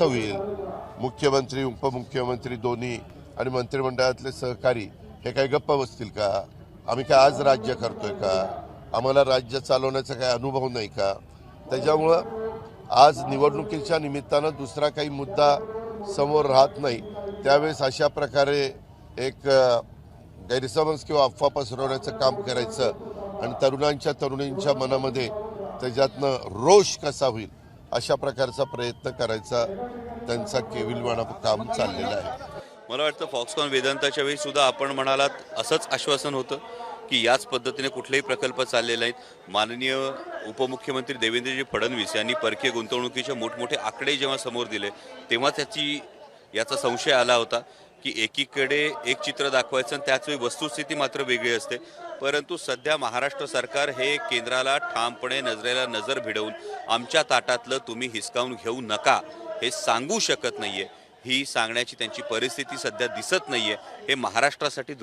कसं होईल. मुख्यमंत्री उपमुख्यमंत्री दोन्ही आणि मंत्रिमंडळातले सहकारी हे काही गप्प बसतील का? आम्ही काय आज राज्य करतोय का? आम्हाला राज्य चालवण्याचा काही अनुभव नाही का? त्याच्यामुळं आज निवडणुकीच्या निमित्तानं दुसरा काही मुद्दा समोर राहत नाही. त्यावेळेस अशा प्रकारे एक गैरसमज किंवा अफवा पसरवण्याचं काम करायचं आणि तरुणांच्या तरुणींच्या मनामध्ये त्याच्यातनं रोष कसा होईल? अशा प्रकारचा प्रयत्न करायचा त्यांचा केविलवाणा काम चाललेला आहे. मला वाटतं फॉक्सकॉन वेदांताच्या वेळी सुद्धा आपण म्हणालात असंच आश्वासन होतं की याच पद्धतीने कुठलेही प्रकल्प चाललेले नाहीत. माननीय उपमुख्यमंत्री देवेंद्रजी फडणवीस यांनी परकीय गुंतवणुकीचे मोठमोठे आकडे जेव्हा समोर दिले तेव्हा त्याची याचा संशय आला होता. की एकीकडे एक चित्र दाखवायचं आणि त्याच वेळी वस्तुस्थिती मात्र वेगळी असते. परंतु सध्या महाराष्ट्र सरकार हे केंद्राला ठामपणे नजरेला नजर भिडवून आमच्या ताटातलं तुम्ही हिसकावून घेऊ नका हे सांगू शकत नाहीये. ही सांगण्याची त्यांची परिस्थिती सध्या दिसत नाहीये. हे महाराष्ट्रासाठी